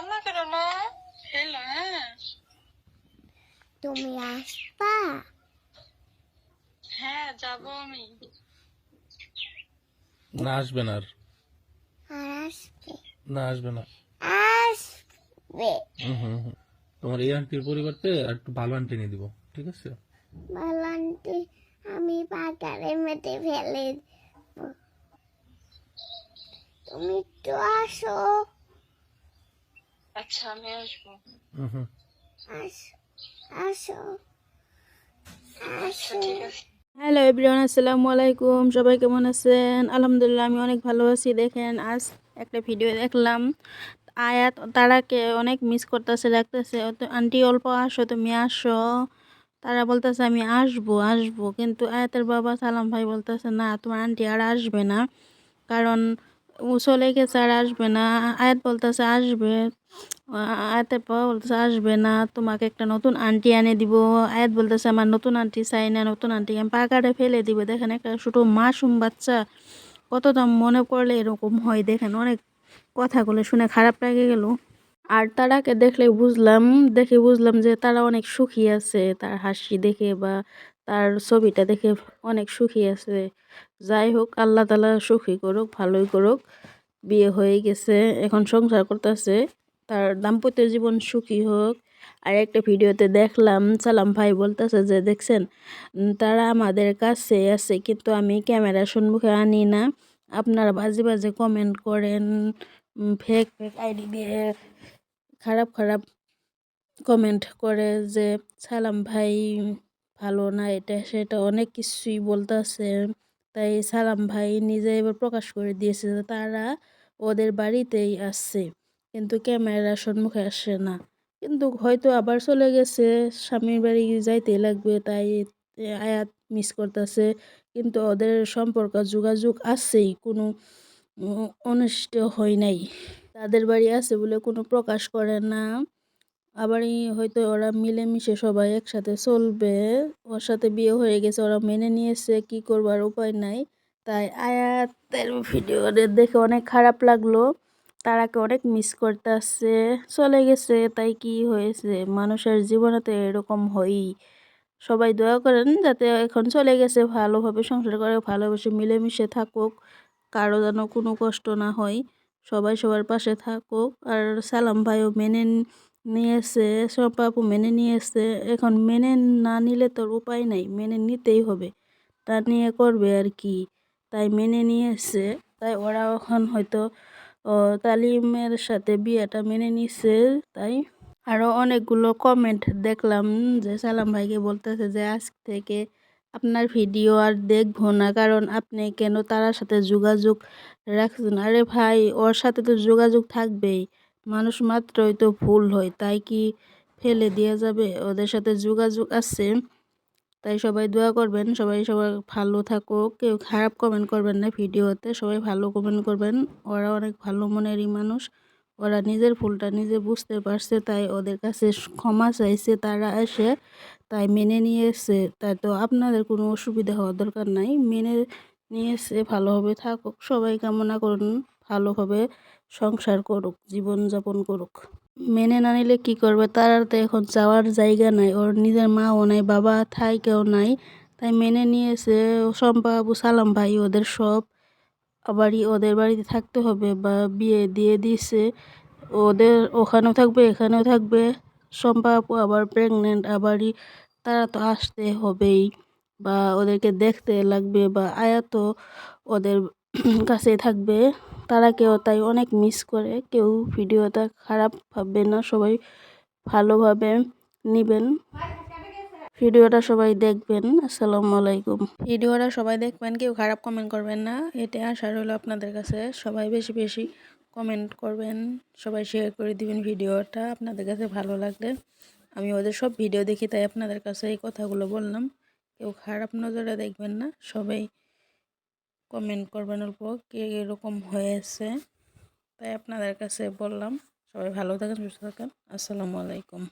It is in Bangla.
কান্না করো না হ্যালো হ্যাঁ তুমি আসবা হ্যাঁ যাব আমি। না আসবে না আর। আসবে। না আসবে না। আসবে। হুম হুম হুম। তোমার এই আন্টির পরিবর্তে একটু ভালো আন্টি নিয়ে দিব ঠিক আছে? বলন্তি আমি পাকারে মেটে ফেলে দেবো। তুমি একটু আসো। আচ্ছা আমি আসব আচ্ছা হ্যালো এভরিওয়ান আসসালামু আলাইকুম সবাই কেমন আছেন? আলহামদুলিল্লাহ আমি অনেক ভালো আছি। দেখেন আজ একটা ভিডিও দেখলাম। আয়াত তারাকে অনেক মিস করতেছে ডাকতেছে। তো আন্টি অল্প আসো তুমি আসো। তারা বলতেছে আমি আসব আসব। কিন্তু আয়াতের বাবা সালাম ভাই বলতেছে না তোমার আন্টি আর আসবে না। কারণ ও চলে গেছে আর আসবে না। আয়াত বলতেছে আসবে। আয়াতের বাবা বলতেছে, আসবে না, তোমাকে একটা নতুন আন্টি এনে দিব। আয়াত বলতেছে, আমার নতুন আন্টি চাই না, নতুন আন্টি আমি পাকারে ফেলে দিব। দেখেন একটা ছোটো মাসুম বাচ্চা, কত দাম মনে পড়লে এরকম হয়। দেখেন অনেক কথাগুলো শুনে খারাপ লাগে গেল। আর তারাকে দেখলে বুঝলাম, দেখে বুঝলাম যে তারা অনেক সুখী আছে। তার হাসি দেখে বা তার ছবিটা দেখে অনেক সুখী আছে। যাই হোক, আল্লাহ তালা সুখী করুক, ভালোই করুক। বিয়ে হয়ে গেছে, এখন সংসার করতেছে। তার দাম্পত্য জীবন সুখী হোক। আর একটা ভিডিওতে দেখলাম, সালাম ভাই বলতেছে যে, দেখছেন তারা আমাদের কাছে আছে, কিন্তু আমি ক্যামেরার সম্মুখে আনি না। আপনারা বাজে বাজে কমেন্ট করেন ফেক ফেক আইডি দিয়ে খারাপ খারাপ কমেন্ট করে যে, সালাম ভাই, ভালো না এটা, সেটা। অনেক কিছুই বলতেছে। তাই সালাম ভাই নিজে এবার প্রকাশ করে দিয়েছে যে, তারা ওদের বাড়িতেই আসছে কিন্তু ক্যামেরার সম্মুখে আসে না। কিন্তু হয়তো আবার চলে গেছে, স্বামীর বাড়ি যাইতে লাগবে, তাই আয়াত মিস করতেছে। কিন্তু ওদের সম্পর্ক যোগাযোগ আছেই, কোনো অনিষ্ট হয় নাই। তাদের বাড়ি আছে বলে কোনো প্রকাশ করে না। আবার হয়তো ওরা মিলেমিশে সবাই একসাথে চলবে, ওর সাথে বিয়ে হয়ে গেছে, ওরা মেনে নিয়েছে, কি করবার উপায় নাই। তাই আয়াতের ভিডিও দেখে অনেক খারাপ লাগল। তারাকে অনেক মিস করতেছে, চলে গেছে, তাই কি হয়েছে? মানুষের জীবনে তো এরকম হয়ই। সবাই দোয়া করেন যাতে এখন চলে গেছে, ভালোভাবে সংসার করে, ভালোবেসে মিলেমিশে থাকুক, কারও যেন কোনো কষ্ট না হয়, সবাই সবার পাশে থাকুক। আর সালাম ভাইও মেনে নিয়েছে সব আপু মেনে নিয়েছে, এখন মেনে না নিলে তোর উপায় নাই, মেনে নিতেই হবে, তা নিয়ে করবে আর কি। তাই মেনে নিয়েছে, তাই ওরা এখন হয়তো তালিমের সাথে বিয়েটা মেনে নিচ্ছে তাই? আরও অনেকগুলো কমেন্ট দেখলাম যে সালাম ভাইকে বলতেছে যে, আজ থেকে আপনার ভিডিও আর দেখব না, কারণ আপনি কেন তার সাথে যোগাযোগ রাখছেন? আরে ভাই, ওর সাথে তো যোগাযোগ থাকবেই, মানুষ মাত্রই তো ভুল হয়, তাই কি ফেলে দেওয়া যাবে? ওদের সাথে যোগাযোগ আছে। তাই সবাই দোয়া করবেন, সবাই সবাই ভালো থাকুক, কেউ খারাপ কমেন্ট করবেন না ভিডিওতে, সবাই ভালো কমেন্ট করবেন। ওরা অনেক ভালো মনেরই মানুষ, ওরা নিজের ভুলটা নিজে বুঝতে পারছে, তাই ওদের কাছে ক্ষমা চাইছে, তারা এসে তাই মেনে নিয়েছে, তাই তো আপনাদের কোনো অসুবিধা হওয়ার দরকার নাই, মেনে নিয়েছে, ভালোভাবে থাকুক, সবাই কামনা করুন, ভালোভাবে সংসার করুক, জীবনযাপন করুক। মেনে না নিলে কী করবে? তার তো এখন যাওয়ার জায়গা নাই। ওর নিজের মাও নাই, বাবা থাই কেউ নাই। তাই মেনে নিয়েছে শম্পা আবু সালাম ভাই। ওদের সব আবারই ওদের বাড়িতে থাকতে হবে বা বিয়ে দিয়ে দিছে ওদের ওখানেও থাকবে, এখানেও থাকবে। শম্পা আপু আবার প্রেগনেন্ট আবারই তারা তো আসতে হবেই। বা ওদেরকে দেখতে লাগবে বা আয়াতও ওদের কাছে থাকবে। তারা কেউ তাই অনেক মিস করে, কেউ ভিডিওটা খারাপ ভাববে না, সবাই ভালোভাবে নেবেন। ভিডিওটা সবাই দেখবেন, আসসালামু আলাইকুম। ভিডিওটা সবাই দেখবেন, কেউ খারাপ কমেন্ট করবেন না এটা আশা রইল আপনাদের কাছে। সবাই বেশি বেশি কমেন্ট করবেন, সবাই শেয়ার করে দিবেন ভিডিওটা, আপনাদের কাছে ভালো লাগলে। আমি ওদের সব ভিডিও দেখি, তাই আপনাদের কাছে এই কথাগুলো বললাম। কেউ খারাপ নজরে দেখবেন না, সবাই কমেন্ট করবেন অল্প, কে এরকম হয়েছে? তাই আপনাদের কাছে বললাম। সবাই ভালো থাকেন, সুস্থ থাকেন। আসসালামু আলাইকুম।